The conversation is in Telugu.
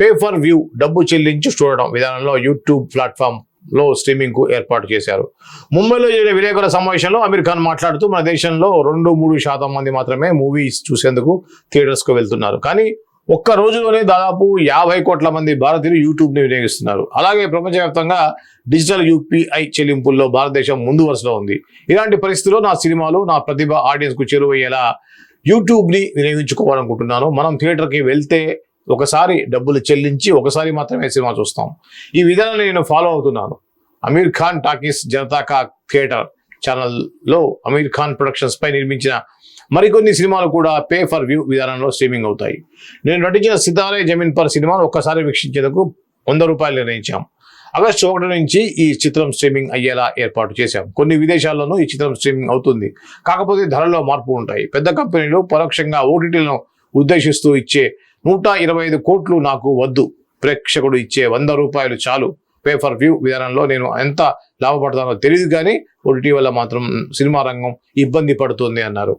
పే ఫర్ వ్యూ డబ్బు చెల్లించి చూడడం విధానంలో యూట్యూబ్ ప్లాట్ఫామ్లో స్ట్రీమింగ్కు ఏర్పాటు చేశారు. ముంబైలో జరిగిన విలేకరుల సమావేశంలో అమీర్ ఖాన్ మాట్లాడుతూ మన దేశంలో రెండు మూడు శాతం మంది మాత్రమే మూవీస్ చూసేందుకు థియేటర్స్కు వెళ్తున్నారు. కానీ ఒక్క రోజులోనే దాదాపు యాభై కోట్ల మంది భారతీయులు యూట్యూబ్ని వినియోగిస్తున్నారు. అలాగే ప్రపంచవ్యాప్తంగా డిజిటల్ యూపీఐ చెల్లింపుల్లో భారతదేశం ముందు వరుసలో ఉంది. ఇలాంటి పరిస్థితుల్లో నా సినిమాలు నా ప్రతిభ ఆడియన్స్కు చేరువయ్యేలా యూట్యూబ్ని వినియోగించుకోవాలనుకుంటున్నాను. మనం థియేటర్కి వెళ్తే ఒకసారి డబ్బులు చెల్లించి ఒకసారి మాత్రమే సినిమా చూస్తాం. ఈ విధానాన్ని నేను ఫాలో అవుతున్నాను. అమీర్ ఖాన్ టాకీస్ జనతా కా థియేటర్ ఛానల్లో అమీర్ ఖాన్ ప్రొడక్షన్స్ పై నిర్మించిన మరికొన్ని సినిమాలు కూడా పే ఫర్ వ్యూ విధానంలో స్ట్రీమింగ్ అవుతాయి. నేను నటించిన సితారే జమీన్ పర్ సినిమాను ఒక్కసారి వీక్షించేందుకు వంద రూపాయలు నిర్ణయించాం. ఆగస్టు ఒకటి నుంచి ఈ చిత్రం స్ట్రీమింగ్ అయ్యేలా ఏర్పాటు చేశాం. కొన్ని విదేశాల్లోనూ ఈ చిత్రం స్ట్రీమింగ్ అవుతుంది. కాకపోతే ధరల్లో మార్పు ఉంటాయి. పెద్ద కంపెనీలు పరోక్షంగా ఓటీటీలను ఉద్దేశిస్తూ ఇచ్చే నూట ఇరవై ఐదు కోట్లు నాకు వద్దు. ప్రేక్షకుడు ఇచ్చే వంద రూపాయలు చాలు. పే ఫర్ వ్యూ విధానంలో నేను ఎంత లాభపడతానో తెలియదు కానీ ఒకటి వల్ల మాత్రం సినిమా రంగం ఇబ్బంది పడుతుంది అన్నారు.